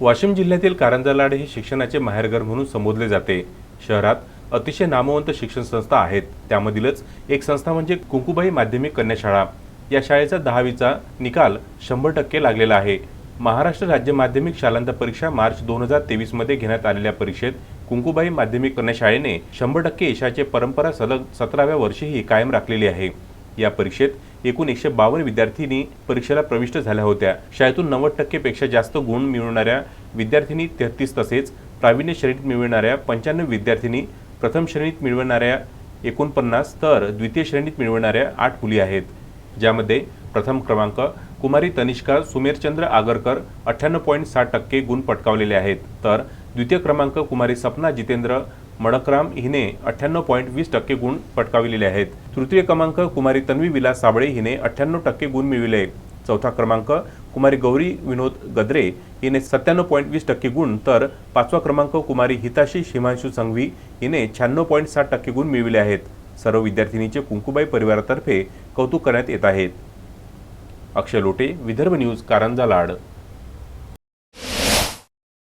वाशिम जिल्ह्यातील कारंजा हे शिक्षणाचे माहेरघर म्हणून संबोधले जाते. शहरात अतिशय नामवंत शिक्षण संस्था आहेत. त्यामधीलच एक संस्था म्हणजे कुंकुबाई माध्यमिक कन्या शाळा या शाळेचा दहावीचा निकाल शंभर टक्के लागलेला आहे. महाराष्ट्र राज्य माध्यमिक शालांत परीक्षा मार्च दोन हजार तेवीसमध्ये घेण्यात आलेल्या परीक्षेत कुंकुबाई माध्यमिक कन्या शाळेने शंभर टक्के यशाचे परंपरा सलग सतराव्या वर्षीही कायम राखलेली आहे. या परीक्षेत एकूण एकशे बावन्न विद्यार्थिनी परीक्षेला प्रविष्ट झाल्या होत्या. शाळेतून नव्वद टक्केपेक्षा जास्त गुण मिळवणाऱ्या विद्यार्थिनी तेहतीस तसेच प्रावीण्य श्रेणीत मिळवणाऱ्या पंच्याण्णव विद्यार्थिनी प्रथम श्रेणीत मिळवणाऱ्या एकोणपन्नास तर द्वितीय श्रेणीत मिळवणाऱ्या आठ मुली आहेत. ज्यामध्ये प्रथम क्रमांक कुमारी तनिष्का सुमेरचंद्र आगरकर अठ्ठ्याण्णव पॉईंट साठ टक्के गुण पटकावलेले आहेत. तर द्वितीय क्रमांक कुमारी सपना जितेंद्र मणकराम हिने अठ्ठ्याण्णव पॉईंट वीस टक्के गुण पटकाविलेले आहेत. तृतीय क्रमांक कुमारी तन्वी विलास साबळे हिने अठ्ठ्याण्णव टक्के गुण मिळविले चौथा क्रमांक कुमारी गौरी विनोद गद्रे हिने सत्त्याण्णव पॉईंट वीस टक्के गुण तर पाचवा क्रमांक कुमारी हिताशी हिमांशू संघवी हिने शहाण्णव पॉईंट साठ टक्के गुण मिळविले आहेत. सर्व विद्यार्थिनीचे कुंकुबाई परिवारातर्फे कौतुक करण्यात येत आहेत अक्षय लोटे विदर्भ न्यूज कारंजा लाड.